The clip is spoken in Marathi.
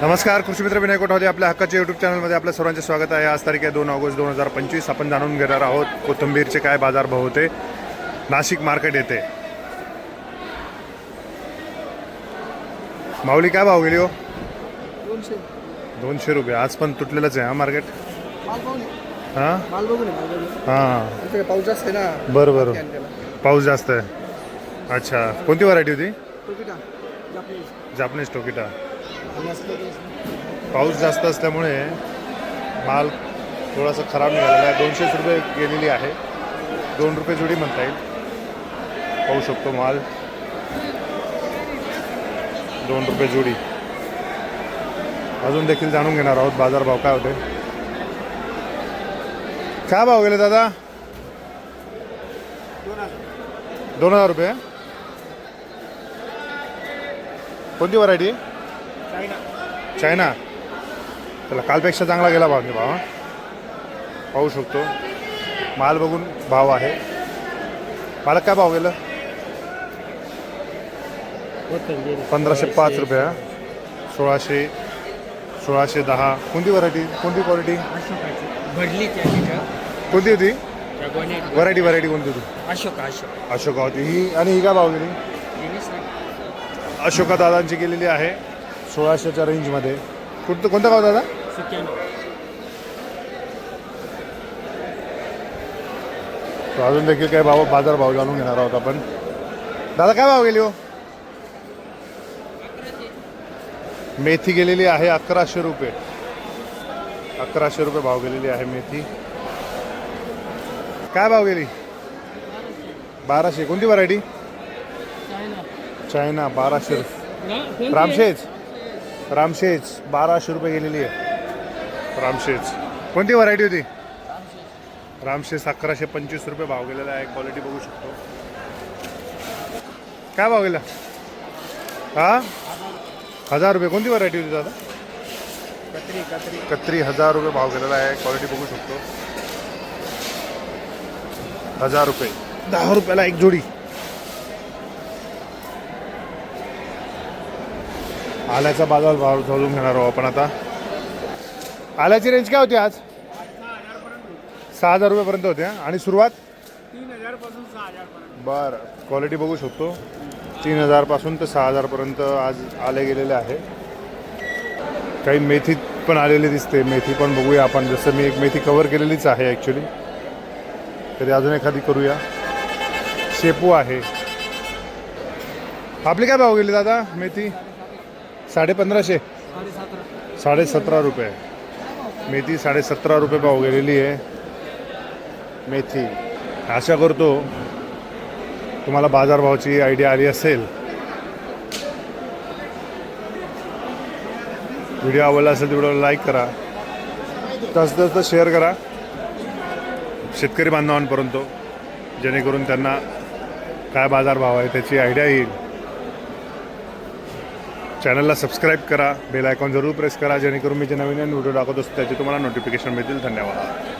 नमस्कार कृषी मित्र विनय कोठावदे आपल्या हक्काच्या युट्यूब चॅनलमध्ये आपल्या सर्वांचे स्वागत आहे. आज तारीख आहे दोन ऑगस्ट दोन हजार पंचवीस. आपण जाणून घेणार आहोत कोथिंबीरचे काय बाजारभाव होते नाशिक मार्केट येथे माऊली काय भाव गेली हो? दोनशे. दोनशे रुपये. आज पण तुटलेलंच आहे हा मार्केट? हां? हां. पाऊस जास्त आहे ना बरं बरं. पाऊस जास्त आहे. अच्छा. कोणती व्हरायटी होती? Japanese Tokita. पाऊस जास्त असल्यामुळे माल थोडासा खराब निघालेला आहे. दोनशेच रुपये गेलेली आहे. दोन रुपये जोडी म्हणता येईल. पाहू शकतो माल. दोन रुपये जोडी. अजून देखील जाणून घेणार आहोत बाजारभाव काय होते. काय भाव गेले दादा? दोन हजार रुपये. कोणती व्हरायटी चायना. त्याला कालपेक्षा चांगला गेला भाव भाव. पाहू शकतो. माल बघून भाव आहे. मला काय भाव गेलं? पंधराशे पाच रुपये. सोळाशे सोळाशे दहा. कोणती व्हरायटी कोणती क्वालिटी कोणती होती? व्हरायटी व्हरायटी कोणती होती? अशोक अशोक. अशोका होती. ही आणि ही काय भाव गेली? अशोका दादांची गेलेली आहे. सोळाशेच्या रेंजमध्ये कुठं कोणतं गाव दादा? तो अजून देखील काही भाव बाजार भाव जाणून घेणार आहोत आपण. दादा काय भाव गेली हो? मेथी गेलेली आहे अकराशे रुपये. अकराशे रुपये भाव गेलेली आहे मेथी. काय भाव गेली? बाराशे. कोणती व्हरायटी चायना. बाराशे. रामशेज? रामशेज बाराशे रुपये गेलेली आहे. रामशेज. कोणती व्हरायटी होती? रामशेष अकराशे पंचवीस रुपये भाव गेलेला आहे. क्वालिटी बघू शकतो. काय भाव गेला? हा? हजार रुपये. कोणती व्हरायटी होती दादा? कत्री कत्री. कत्री हजार रुपये भाव गेलेला आहे. क्वालिटी बघू शकतो. हजार रुपये. दहा रुपयाला एक जोडी. आल्याचा बाजार भाव जाणून घेणार आहोत आपण आता. आल्याची रेंज काय होती आज? सहा हजार रुपयेपर्यंत होते? आणि सुरुवात? बरं. क्वालिटी बघू शकतो. तीन हजारपासून ते सहा हजारपर्यंत आज आले गेलेले आहे. काही मेथी पण आलेली दिसते. मेथी पण बघूया आपण. जसं मी एक मेथी कवर केलेलीच आहे ॲक्च्युली तरी अजून एखादी करूया. शेपू आहे. आपली काय भाव गेली दादा? मेथी? साडेपंधराशे? साडेसतरा रुपये. मेथी साडेसतरा रुपये भाव गेलेली आहे. मेथी. आशा करतो तुम्हाला बाजारभावाची आयडिया आली असेल. व्हिडिओ आवडला असेल तर व्हिडिओला लाईक करा. तसं तसं शेअर करा. शेतकरी बांधवांपर्यंत जेणेकरून त्यांना काय बाजारभाव आहे त्याची आयडिया येईल. चॅनलला सबस्क्राईब करा बेल आयकॉन जरूर प्रेस करा जेणेकरून मी जे नवीन नवीन व्हिडिओ दाखवत असतो त्याचे तुम्हाला नोटिफिकेशन मिळतील. धन्यवाद.